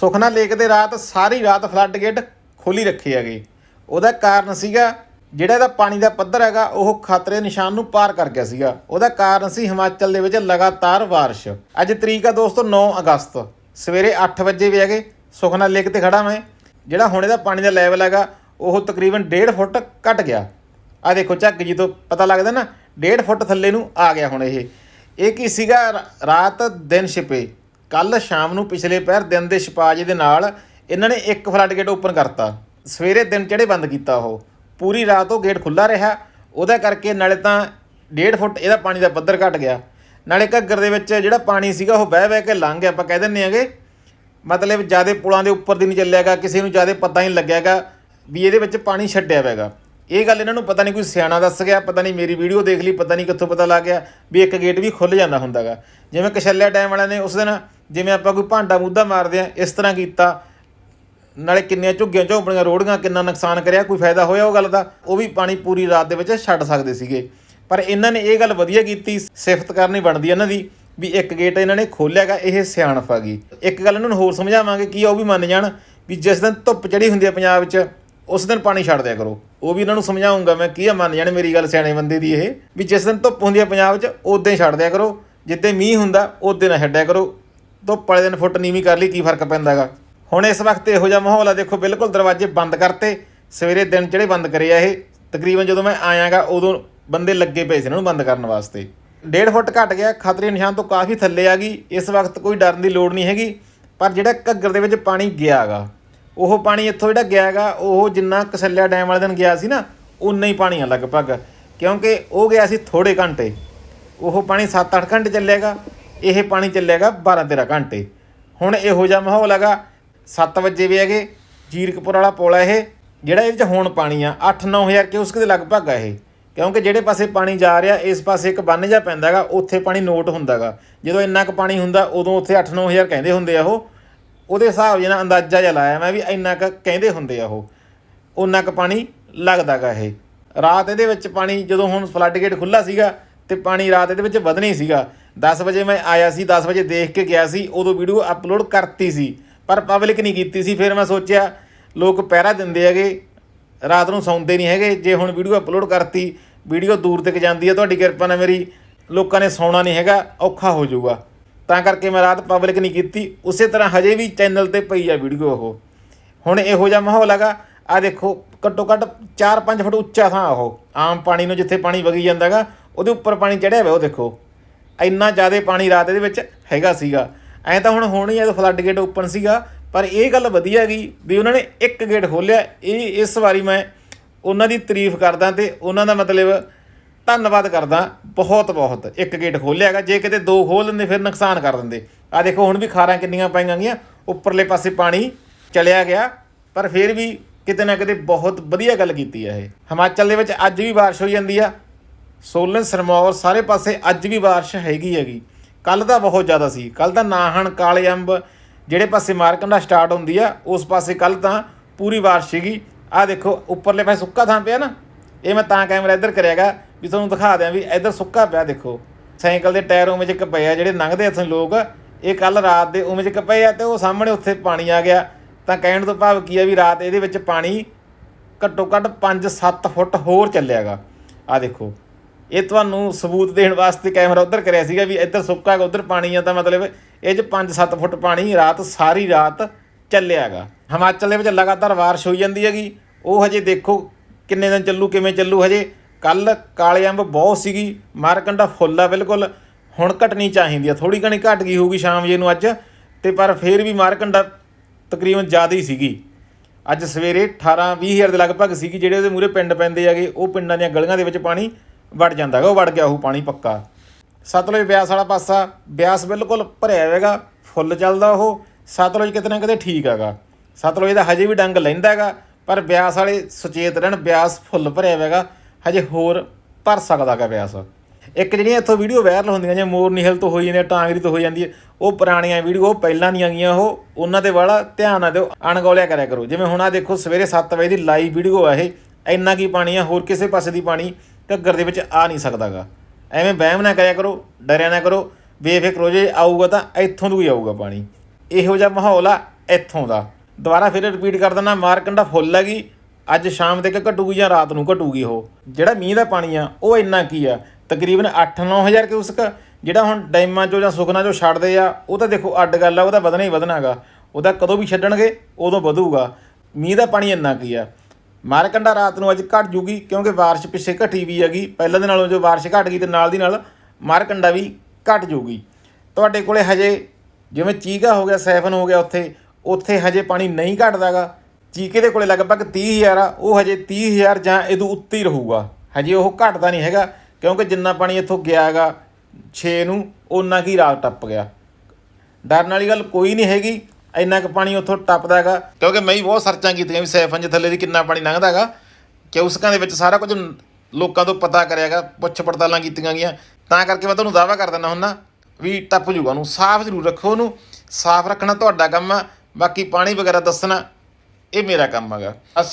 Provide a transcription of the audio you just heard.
Sukhna lake ਦੇ ਰਾਤ ਸਾਰੀ ਰਾਤ ਫਲੱਡ ਗੇਟ ਖੋਲੀ ਰੱਖੇ ਹੈਗੇ। ਉਹਦਾ ਕਾਰਨ ਸੀਗਾ, ਜਿਹੜਾ ਇਹਦਾ ਪਾਣੀ ਦਾ ਪੱਧਰ ਹੈਗਾ, ਉਹ ਖਤਰੇ ਨਿਸ਼ਾਨ ਨੂੰ ਪਾਰ ਕਰ ਗਿਆ ਸੀਗਾ। ਉਹਦਾ ਕਾਰਨ ਸੀ ਹਿਮਾਚਲ ਦੇ ਵਿੱਚ ਲਗਾਤਾਰ ਬਾਰਿਸ਼। ਅੱਜ ਤਰੀਕ ਆ ਦੋਸਤੋ 9 ਅਗਸਤ। ਸਵੇਰੇ 8 ਵਜੇ ਵੀ ਹੈਗੇ, ਸੁਖਨਾ ਲੇਕ ਤੇ ਖੜਾ ਮੈਂ। ਜਿਹੜਾ ਹੁਣ ਇਹਦਾ ਪਾਣੀ ਦਾ ਲੈਵਲ ਹੈਗਾ, ਉਹ ਤਕਰੀਬਨ 1.5 ਫੁੱਟ ਘਟ ਗਿਆ। ਆ ਦੇਖੋ, ਝੱਗ ਜੀ ਤੋਂ ਪਤਾ ਲੱਗਦਾ ਨਾ 1.5 ਫੁੱਟ ਥੱਲੇ ਨੂੰ ਆ ਗਿਆ ਹੁਣ ਇਹ। ਇਹ ਕੀ ਸੀਗਾ ਰਾਤ ਦਿਨ ਛਿਪੇ। ਕੱਲ ਸ਼ਾਮ ਨੂੰ ਪਿਛਲੇ ਪਹਿਰ ਦਿਨ ਦੇ ਛਪਾਜ ਦੇ ਨਾਲ ਇਹਨਾਂ ਨੇ ਇੱਕ ਫਲੱਡ ਗੇਟ ਓਪਨ ਕਰਤਾ। ਸਵੇਰੇ ਦਿਨ ਚੜੇ ਬੰਦ ਕੀਤਾ ਉਹ? ਪੂਰੀ ਰਾਤ ਉਹ ਗੇਟ ਖੁੱਲਾ ਰਿਹਾ। ਉਹਦਾ ਕਰਕੇ ਨਾਲੇ ਤਾਂ 1.5 ਫੁੱਟ ਇਹਦਾ ਪਾਣੀ ਦਾ ਪੱਧਰ ਘਟ ਗਿਆ। ਨਾਲੇ ਘੱਗਰ ਦੇ ਵਿੱਚ ਜਿਹੜਾ ਪਾਣੀ ਸੀਗਾ ਉਹ ਬਹਿ ਬਹਿ ਕੇ ਲੰਘ ਗਿਆ। ਆਪਾਂ ਕਹਿ ਦਿੰਨੇ ਆਗੇ ਮਤਲਬ ਜਿਆਦੇ ਪੁਲਾਂ ਦੇ ਉੱਪਰ ਦੀ ਨਹੀਂ ਚੱਲਿਆਗਾ, ਕਿਸੇ ਨੂੰ ਜਿਆਦੇ ਪਤਾ ਹੀ ਨਹੀਂ ਲੱਗਿਆਗਾ ਵੀ ਇਹਦੇ ਵਿੱਚ ਪਾਣੀ ਛੱਡਿਆ ਹੋਇਆਗਾ ਇਹ ਗੱਲ ਇਹਨਾਂ ਨੂੰ ਪਤਾ ਨਹੀਂ, ਕੋਈ ਸਿਆਣਾ ਦੱਸ ਗਿਆ, ਪਤਾ ਨਹੀਂ ਮੇਰੀ ਵੀਡੀਓ ਦੇਖ ਲਈ, ਪਤਾ ਨਹੀਂ ਕਿੱਥੋਂ ਪਤਾ ਲੱਗ ਗਿਆ ਵੀ ਇੱਕ ਗੇਟ ਵੀ ਖੁੱਲ ਜਾਂਦਾ ਹੁੰਦਾਗਾ। ਜਿਵੇਂ ਕਸ਼ਲਿਆ ਡੈਮ ਵਾਲਿਆਂ ਨੇ ਉਸ ਦਿਨ ਜਿਵੇਂ ਆਪਾਂ ਕੋਈ ਭਾਂਡਾ ਮੂਧਾ ਮਾਰਦੇ ਆ, ਇਸ ਤਰ੍ਹਾਂ ਕੀਤਾ। ਨਾਲੇ ਕਿੰਨੀਆਂ ਝੁੱਗੀਆਂ ਝੌਂਪੜੀਆਂ, ਰੋੜੀਆਂ, ਕਿੰਨਾ ਨੁਕਸਾਨ ਕਰਿਆ, ਕੋਈ ਫਾਇਦਾ ਹੋਇਆ ਉਹ ਗੱਲ ਦਾ, ਉਹ ਵੀ ਪਾਣੀ ਪੂਰੀ ਰਾਤ ਦੇ ਵਿੱਚ ਛੱਡ ਸਕਦੇ ਸੀਗੇ। ਪਰ ਇਹਨਾਂ ਨੇ ਇਹ ਗੱਲ ਵਧੀਆ ਕੀਤੀ, ਸਿਫਤ ਕਰਨੀ ਬਣਦੀ ਇਹਨਾਂ ਦੀ, ਵੀ ਇੱਕ ਗੇਟ ਇਹਨਾਂ ਨੇ ਖੋਲਿਆਗਾ ਇਹ ਸਿਆਣਪ ਆ ਗਈ। ਇੱਕ ਗੱਲ ਇਹਨਾਂ ਨੂੰ ਹੋਰ ਸਮਝਾਵਾਂਗੇ ਕੀ ਉਹ ਵੀ ਮੰਨ ਜਾਣ, ਵੀ ਜਿਸ ਦਿਨ ਧੁੱਪ ਚੜੀ ਹੁੰਦੀ ਹੈ ਪੰਜਾਬ 'ਚ ਉਸ ਦਿਨ ਪਾਣੀ ਛੱਡ ਦਿਆ ਕਰੋ। ਉਹ ਵੀ ਇਹਨਾਂ ਨੂੰ ਸਮਝਾਉਂਗਾ ਮੈਂ ਕੀ ਆ, ਮੰਨ ਜਾਣ ਮੇਰੀ ਗੱਲ ਸਿਆਣੇ ਬੰਦੇ ਦੀ ਇਹ, ਵੀ ਜਿਸ ਦਿਨ ਧੁੱਪ ਹੁੰਦੀ ਹੈ ਪੰਜਾਬ 'ਚ ਉਦੋਂ ਹੀ ਛੱਡ ਦਿਆ ਕਰੋ। ਜਿੱਦੇ ਮੀਂਹ ਹੁੰਦਾ ਉਦੋਂ ਨਾ ਛੱਡਿਆ ਕਰੋ। ਧੁੱਪ ਵਾਲੇ ਦਿਨ ਫੁੱਟ ਨੀਵੀਂ ਕਰ ਲਈ, ਕੀ ਫ਼ਰਕ ਪੈਂਦਾ ਪੈਂਦਾਗਾ? ਹੁਣ ਇਸ ਵਕਤ ਇਹੋ ਜਿਹਾ ਮਾਹੌਲ ਆ, ਦੇਖੋ, ਬਿਲਕੁਲ ਦਰਵਾਜ਼ੇ ਬੰਦ ਕਰਤੇ। ਸਵੇਰੇ ਦਿਨ ਜਿਹੜੇ ਬੰਦ ਕਰੇ ਆ ਇਹ, ਤਕਰੀਬਨ ਜਦੋਂ ਮੈਂ ਆਇਆਗਾ, ਉਦੋਂ ਬੰਦੇ ਲੱਗੇ ਪਏ ਸੀ ਇਹਨਾਂ ਨੂੰ ਬੰਦ ਕਰਨ ਵਾਸਤੇ। 1.5 ਫੁੱਟ ਘਟ ਗਿਆ, ਖਤਰੇ ਨਿਸ਼ਾਨ ਤੋਂ ਕਾਫੀ ਥੱਲੇ ਆ ਗਈ, ਇਸ ਵਕਤ ਕੋਈ ਡਰਨ ਦੀ ਲੋੜ ਨਹੀਂ ਹੈਗੀ, ਪਰ ਜਿਹੜਾ ਘੱਗਰ ਦੇ ਵਿੱਚ ਪਾਣੀ ਗਿਆਗਾ, ਉਹ ਪਾਣੀ ਇੱਥੋਂ ਜਿਹੜਾ ਗਿਆਗਾ, ਉਹ ਜਿੰਨਾ ਕਸੱਲਿਆ ਡੈਮ ਵਾਲੇ ਦਿਨ ਗਿਆ ਸੀ ਨਾ ਉਨਾ ਹੀ ਪਾਣੀ ਆ ਲਗਭਗ, ਕਿਉਂਕਿ ਉਹ ਗਿਆ ਸੀ ਥੋੜੇ ਘੰਟੇ। ਉਹ ਪਾਣੀ 7-8 ਘੰਟੇ ਚੱਲੇਗਾ ਇਹ ਪਾਣੀ ਚੱਲੇਗਾ 12-13 ਘੰਟੇ। ਹੁਣ ਇਹੋ ਜਿਹਾ ਮਾਹੌਲ ਹੈਗਾ 7 ਵਜੇ ਵੀ ਹੈਗੇ, ਜੀਰਕਪੁਰ ਵਾਲਾ ਪੁਲ ਹੈ ਇਹ, ਜਿਹੜਾ ਇਹਦੇ ਚ ਹੁਣ ਪਾਣੀ ਆ 8-9000 ਕਿਊਸਕ ਦੇ ਲਗਭਗ ਆ ਇਹ। ਕਿਉਂਕਿ ਜਿਹੜੇ ਪਾਸੇ ਪਾਣੀ ਜਾ ਰਿਹਾ, ਇਸ ਪਾਸੇ ਇੱਕ ਬੰਨ ਜਾ ਪੈਂਦਾਗਾ ਉੱਥੇ ਪਾਣੀ ਨੋਟ ਹੁੰਦਾਗਾ ਜਦੋਂ ਇੰਨਾ ਕੁ ਪਾਣੀ ਹੁੰਦਾ, ਉਦੋਂ ਉੱਥੇ 8-9000 ਕਹਿੰਦੇ ਹੁੰਦੇ ਆ ਉਹ। ਉਹਦੇ ਹਿਸਾਬ ਨਾਲ ਅੰਦਾਜ਼ਾ ਜਿਹਾ ਲਾਇਆ ਮੈਂ ਵੀ ਇੰਨਾ ਕੁ ਕਹਿੰਦੇ ਹੁੰਦੇ ਆ ਉਹ। ਉਨਾ ਕੁ ਪਾਣੀ ਲੱਗਦਾਗਾ ਇਹ। ਰਾਤ ਇਹਦੇ ਵਿੱਚ ਪਾਣੀ ਜਦੋਂ ਹੁਣ ਫਲੱਡ ਗੇਟ ਖੁੱਲਾ ਸੀਗਾ, ਤੇ ਪਾਣੀ ਰਾਤ ਇਹਦੇ ਵਿੱਚ ਵਧਣਾ ਹੀ ਸੀਗਾ 10 ਵਜੇ ਮੈਂ ਆਇਆ ਸੀ 10 ਵਜੇ ਦੇਖ ਕੇ ਗਿਆ ਸੀ, ਉਦੋਂ ਵੀਡੀਓ ਅਪਲੋਡ ਕਰਤੀ ਸੀ, ਪਰ ਪਬਲਿਕ ਨਹੀਂ ਕੀਤੀ ਸੀ। ਫਿਰ ਮੈਂ ਸੋਚਿਆ, ਲੋਕ ਪਹਿਰਾ ਦਿੰਦੇ ਹੈਗੇ, ਰਾਤ ਨੂੰ ਸੌਂਦੇ ਨਹੀਂ ਹੈਗੇ। ਜੇ ਹੁਣ ਵੀਡੀਓ ਅਪਲੋਡ ਕਰਤੀ, ਵੀਡੀਓ ਦੂਰ ਤੱਕ ਜਾਂਦੀ ਹੈ, ਤੁਹਾਡੀ ਕਿਰਪਾ ਨਾਲ ਮੇਰੀ ਲੋਕਾਂ ਨੇ ਸੌਣਾ ਨਹੀਂ ਹੈਗਾ, ਔਖਾ ਹੋ ਜਾਊਗਾ। ਤਾਂ ਕਰਕੇ ਮੈਂ ਰਾਤ ਪਬਲਿਕ ਨਹੀਂ ਕੀਤੀ। ਉਸੇ ਤਰ੍ਹਾਂ ਹਜੇ ਵੀ ਚੈਨਲ ਤੇ ਪਈ ਆ ਵੀਡੀਓ ਉਹ। ਹੁਣ ਇਹੋ ਜਿਹਾ ਮਾਹੌਲ ਹੈਗਾ ਆ ਦੇਖੋ, ਘੱਟੋ ਘੱਟ 4-5 ਫੁੱਟ ਉੱਚਾ ਥਾਂ ਉਹ। ਆਮ ਪਾਣੀ ਨੂੰ ਜਿੱਥੇ ਪਾਣੀ ਵਗੀ ਜਾਂਦਾਗਾ ਉਹਦੇ ਉੱਪਰ ਪਾਣੀ ਚੜਿਆ ਹੋਇਆ ਉਹ ਦੇਖੋ। ਇੰਨਾ ਜ਼ਿਆਦਾ ਪਾਣੀ ਰਾਤ ਦੇ ਵਿੱਚ ਹੈਗਾ ਸੀਗਾ। ਐਂ ਤਾਂ ਹੁਣ ਹੋਣੀ ਜਦੋਂ ਫਲੱਡ ਗੇਟ ਓਪਨ ਸੀਗਾ, ਪਰ ਇਹ ਗੱਲ ਵਧੀਆ ਗਈ ਵੀ ਉਹਨਾਂ ਨੇ ਇੱਕ ਗੇਟ ਖੋਲਿਆ ਇਹ, ਇਸ ਵਾਰੀ ਮੈਂ ਉਹਨਾਂ ਦੀ ਤਾਰੀਫ ਕਰਦਾ ਤੇ ਉਹਨਾਂ ਦਾ ਮਤਲਬ ਧੰਨਵਾਦ ਕਰਦਾ, ਬਹੁਤ ਬਹੁਤ, ਇੱਕ ਗੇਟ ਖੋਲਿਆਗਾ ਜੇ ਕਿਤੇ ਦੋ ਖੋਲ ਦਿੰਦੇ, ਫਿਰ ਨੁਕਸਾਨ ਕਰ ਦਿੰਦੇ। ਆ ਦੇਖੋ, ਹੁਣ ਵੀ ਖਾਰਾਂ ਕਿੰਨੀਆਂ ਪਾਈਆਂ ਗਈਆਂ, ਉੱਪਰਲੇ ਪਾਸੇ ਪਾਣੀ ਚਲਿਆ ਗਿਆ, ਪਰ ਫਿਰ ਵੀ ਕਿਤੇ ਨਾ ਕਿਤੇ ਬਹੁਤ ਵਧੀਆ ਗੱਲ ਕੀਤੀ ਹੈ ਇਹ। ਹਿਮਾਚਲ ਦੇ ਵਿੱਚ ਅੱਜ ਵੀ ਬਾਰਿਸ਼ ਹੋਈ ਜਾਂਦੀ ਆ ਸੋਲਨ, ਸਰਮੌਰ ਸਾਰੇ ਪਾਸੇ ਅੱਜ ਵੀ ਬਾਰਿਸ਼ ਹੈਗੀ ਹੈਗੀ। ਕੱਲ ਤਾਂ ਬਹੁਤ ਜ਼ਿਆਦਾ ਸੀ। ਕੱਲ ਤਾਂ ਨਾਹਣ, ਕਾਲੇ ਅੰਬ ਜਿਹੜੇ ਪਾਸੇ ਮਾਰਕੰਡਾ ਸਟਾਰਟ ਹੁੰਦੀ ਆ, ਉਸ ਪਾਸੇ ਕੱਲ ਤਾਂ ਪੂਰੀ ਬਾਰਿਸ਼ ਸੀਗੀ। ਆ ਦੇਖੋ, ਉੱਪਰਲੇ ਪਾਸੇ ਸੁੱਕਾ ਥਾਂ ਪਿਆ ਨਾ। ਇਹ ਮੈਂ ਤਾਂ ਕੈਮਰਾ ਇੱਧਰ ਕਰਿਆਗਾ ਵੀ ਤੁਹਾਨੂੰ ਦਿਖਾ ਦਿਆਂ ਵੀ ਇੱਧਰ ਸੁੱਕਾ ਪਿਆ, ਦੇਖੋ। ਸਾਈਕਲ ਦੇ ਟਾਇਰ ਉਵੇਂ ਜਿਹਾ ਪਏ ਆ, ਜਿਹੜੇ ਲੰਘਦੇ ਇੱਥੋਂ ਲੋਕ। ਇਹ ਕੱਲ ਰਾਤ ਦੇ ਉਵੇਂ ਜਿਹਾ ਪਏ ਆ ਤੇ ਉਹ ਸਾਹਮਣੇ ਉੱਥੇ ਪਾਣੀ ਆ ਗਿਆ। ਤਾਂ ਕਹਿਣ ਤੋਂ ਭਾਵ ਕੀ ਆ ਵੀ ਰਾਤ ਇਹਦੇ ਵਿੱਚ ਪਾਣੀ ਘੱਟੋ ਘੱਟ 5-7 ਫੁੱਟ ਹੋਰ ਚੱਲਿਆਗਾ ਆ ਦੇਖੋ। ਇਹ ਤੁਹਾਨੂੰ ਸਬੂਤ ਦੇਣ ਵਾਸਤੇ ਕੈਮਰਾ ਉਧਰ ਕਰਿਆ ਸੀਗਾ ਵੀ ਇੱਧਰ ਸੁੱਕਾ ਹੈ ਉਧਰ ਪਾਣੀ ਆ ਤਾਂ ਮਤਲਬ ਇਹ 'ਚ 5-7 ਫੁੱਟ ਪਾਣੀ ਰਾਤ ਸਾਰੀ ਰਾਤ ਚੱਲਿਆਗਾ ਹਿਮਾਚਲ ਦੇ ਵਿੱਚ ਲਗਾਤਾਰ ਬਾਰਿਸ਼ ਹੋਈ ਜਾਂਦੀ ਹੈਗੀ। ਉਹ ਹਜੇ ਦੇਖੋ ਕਿੰਨੇ ਦਿਨ ਚੱਲੂ, ਕਿਵੇਂ ਚੱਲੂ ਹਜੇ। ਕੱਲ ਕਾਲੇ ਅੰਬ ਬਹੁਤ ਸੀਗੀ, ਮਾਰਕੰਡਾ ਫੁੱਲ ਆ ਬਿਲਕੁਲ। ਹੁਣ ਘਟਣੀ ਚਾਹੀਦੀ ਆ ਥੋੜੀ ਘਣੀ ਘਟ ਗਈ ਹੋਊਗੀ ਸ਼ਾਮ ਜੇ ਨੂੰ ਅੱਜ। ਤੇ ਪਰ ਫੇਰ ਵੀ ਮਾਰਕੰਡਾ ਤਕਰੀਬਨ ਜ਼ਿਆਦਾ ਹੀ ਸੀਗੀ। ਅੱਜ ਸਵੇਰੇ 18 20000 ਦੇ ਲਗਭਗ ਸੀਗੀ, ਜਿਹੜੇ ਉਹਦੇ ਮੂਰੇ ਪਿੰਡ ਪੈਂਦੇ ਹੈਗੇ, ਉਹ ਪਿੰਡਾਂ ਦੀਆਂ ਗਲੀਆਂ ਦੇ ਵਿੱਚ ਪਾਣੀ ਵੜ ਜਾਂਦਾ ਹੈਗਾ, ਉਹ ਵੜ ਗਿਆ ਉਹ ਪਾਣੀ ਪੱਕਾ। ਸਤਲੁਜ ਬਿਆਸ ਵਾਲਾ ਪਾਸਾ, ਬਿਆਸ ਬਿਲਕੁਲ ਭਰਿਆ ਹੋਵੇਗਾ ਫੁੱਲ ਚੱਲਦਾ ਉਹ। ਸਤਲੁਜ ਕਿਤੇ ਨਾ ਕਿਤੇ ਠੀਕ ਹੈਗਾ। ਸਤਲੁਜ ਦਾ ਹਜੇ ਵੀ ਡੰਗ ਲੈਂਦਾ ਹੈਗਾ, ਪਰ ਬਿਆਸ ਵਾਲੇ ਸੁਚੇਤ ਰਹਿਣ, ਬਿਆਸ ਫੁੱਲ ਭਰਿਆ ਹੋਵੇਗਾ ਹਜੇ ਹੋਰ ਭਰ ਸਕਦਾ ਹੈਗਾ ਬਿਆਸ। ਇੱਕ ਜਿਹੜੀਆਂ ਇੱਥੋਂ ਵੀਡੀਓ ਵਾਇਰਲ ਹੁੰਦੀਆਂ ਜਿਵੇਂ ਮੋਰ ਨਿਹਲ ਤੋਂ ਹੋਈ ਜਾਂਦੀ ਟਾਂਗਰੀ ਤੋਂ ਹੋਈ ਜਾਂਦੀ ਹੈ, ਉਹ ਪੁਰਾਣੀਆਂ ਵੀਡੀਓ, ਉਹ ਪਹਿਲਾਂ ਦੀਆਂ ਗਈਆਂ ਉਹ ਉਹਨਾਂ ਤੇ ਵਾਲਾ ਧਿਆਨ ਨਾ ਦਿਓ, ਅਣਗੌਲਿਆ ਕਰਿਆ ਕਰੋ। ਜਿਵੇਂ ਹੁਣ ਆ ਦੇਖੋ, ਸਵੇਰੇ 7 ਵਜੇ ਦੀ ਲਾਈਵ ਵੀਡੀਓ ਆ ਇਹ, ਇੰਨਾ ਕੀ ਪਾਣੀ ਆ, ਹੋਰ ਕਿਸੇ ਪਾਸੇ ਦੀ ਪਾਣੀ ਘੱਗਰ ਦੇ ਵਿੱਚ ਆ ਨਹੀਂ ਸਕਦਾਗਾ। ਐਵੇਂ ਵਹਿਮ ਨਾ ਕਰਿਆ ਕਰੋ, ਡਰਿਆ ਨਾ ਕਰੋ, ਬੇਫਿਕਰ ਹੋ ਜੇ, ਆਊਗਾ ਤਾਂ ਇੱਥੋਂ ਤੋਂ ਹੀ ਆਊਗਾ ਪਾਣੀ। ਇਹੋ ਜਿਹਾ ਮਾਹੌਲ ਆ ਇੱਥੋਂ ਦਾ। ਦੁਬਾਰਾ ਫਿਰ ਰਿਪੀਟ ਕਰ ਦਿੰਦਾ ਮਾਰਕੰਡਾ ਫੁੱਲ ਹੈਗੀ ਅੱਜ ਸ਼ਾਮ ਤੱਕ ਘਟੂਗੀ ਜਾਂ ਰਾਤ ਨੂੰ ਘਟੂਗੀ ਉਹ। ਜਿਹੜਾ ਮੀਂਹ ਦਾ ਪਾਣੀ ਆ, ਉਹ ਇੰਨਾ ਕੀ ਆ? ਤਕਰੀਬਨ 8-9000 ਕਿਊਸਕ, ਜਿਹੜਾ ਹੁਣ ਡੈਮਾਂ ਚੋਂ ਜਾਂ ਸੁਖਨਾ ਚੋਂ ਛੱਡਦੇ ਆ, ਉਹ ਤਾਂ ਦੇਖੋ ਅੱਡ ਗੱਲ ਆ ਉਹਦਾ ਵਧਣਾ ਹੀ ਵਧਣਾਗਾ। ਉਹਦਾ ਕਦੋਂ ਵੀ ਛੱਡਣਗੇ, ਉਦੋਂ ਵਧੂਗਾ। ਮੀਂਹ ਦਾ ਪਾਣੀ ਇੰਨਾ ਕੀ ਆ? ਮਾਰਕੰਡਾ ਰਾਤ ਨੂੰ ਅੱਜ ਘਟ ਜੂਗੀ ਕਿਉਂਕਿ ਬਾਰਿਸ਼ ਪਿੱਛੇ ਘਟੀ ਵੀ ਹੈਗੀ। ਪਹਿਲਾਂ ਦੇ ਨਾਲੋਂ ਜੋ ਬਾਰਿਸ਼ ਘਟ ਗਈ ਤੇ ਨਾਲ ਦੀ ਨਾਲ ਮਾਰਕੰਡਾ ਵੀ ਘਟ ਜੂਗੀ। ਤੁਹਾਡੇ ਕੋਲੇ ਹਜੇ ਜਿਵੇਂ ਚੀਗਾ ਹੋ ਗਿਆ, ਸੈਫਨ ਹੋ ਗਿਆ ਉੱਥੇ ਉੱਥੇ ਹਜੇ ਪਾਣੀ ਨਹੀਂ ਘਟਦਾਗਾ। ਚੀਕੇ ਦੇ ਕੋਲੇ ਲਗਭਗ 30000 ਆ, ਉਹ ਹਜੇ 30000 ਜਾਂ ਇਹਦੋਂ ਉੱਤੇ ਹੀ ਰਹੂਗਾ। ਹਜੇ ਉਹ ਘਟਦਾ ਨਹੀਂ ਹੈਗਾ, ਕਿਉਂਕਿ ਜਿੰਨਾ ਪਾਣੀ ਇੱਥੋਂ ਗਿਆਗਾ 6 ਨੂੰ, ਓਨਾ ਕੀ ਰਾਤ ਟੱਪ ਗਿਆ। ਡਰਨ ਵਾਲੀ ਗੱਲ ਕੋਈ ਨਹੀਂ ਹੈਗੀ। ਇੰਨਾ ਕੁ ਪਾਣੀ ਉੱਥੋਂ ਟੱਪਦਾ ਹੈਗਾ। ਕਿਉਂਕਿ ਮੈਂ ਹੀ ਬਹੁਤ ਸਰਚਾਂ ਕੀਤੀਆਂ ਵੀ ਸੈਫਨ ਦੇ ਥੱਲੇ ਦੀ ਕਿੰਨਾ ਪਾਣੀ ਲੰਘਦਾ ਹੈਗਾ। ਕਿ ਉਸਕਾਂ ਦੇ ਵਿੱਚ ਸਾਰਾ ਕੁਝ ਲੋਕਾਂ ਤੋਂ ਪਤਾ ਕਰਿਆਗਾ ਪੁੱਛ ਪੜਤਾਲਾਂ ਕੀਤੀਆਂ ਗਈਆਂ। ਤਾਂ ਕਰਕੇ ਮੈਂ ਤੁਹਾਨੂੰ ਦਾਅਵਾ ਕਰ ਦਿੰਦਾ ਹੁੰਨਾ ਵੀ ਟੱਪ ਜੂਗਾ ਉਹਨੂੰ। ਸਾਫ਼ ਜ਼ਰੂਰ ਰੱਖੋ ਉਹਨੂੰ। ਸਾਫ਼ ਰੱਖਣਾ ਤੁਹਾਡਾ ਕੰਮ ਆ। ਬਾਕੀ ਪਾਣੀ ਵਗੈਰਾ ਦੱਸਣਾ, ਇਹ ਮੇਰਾ ਕੰਮ ਹੈਗਾ। ਅਸੀਂ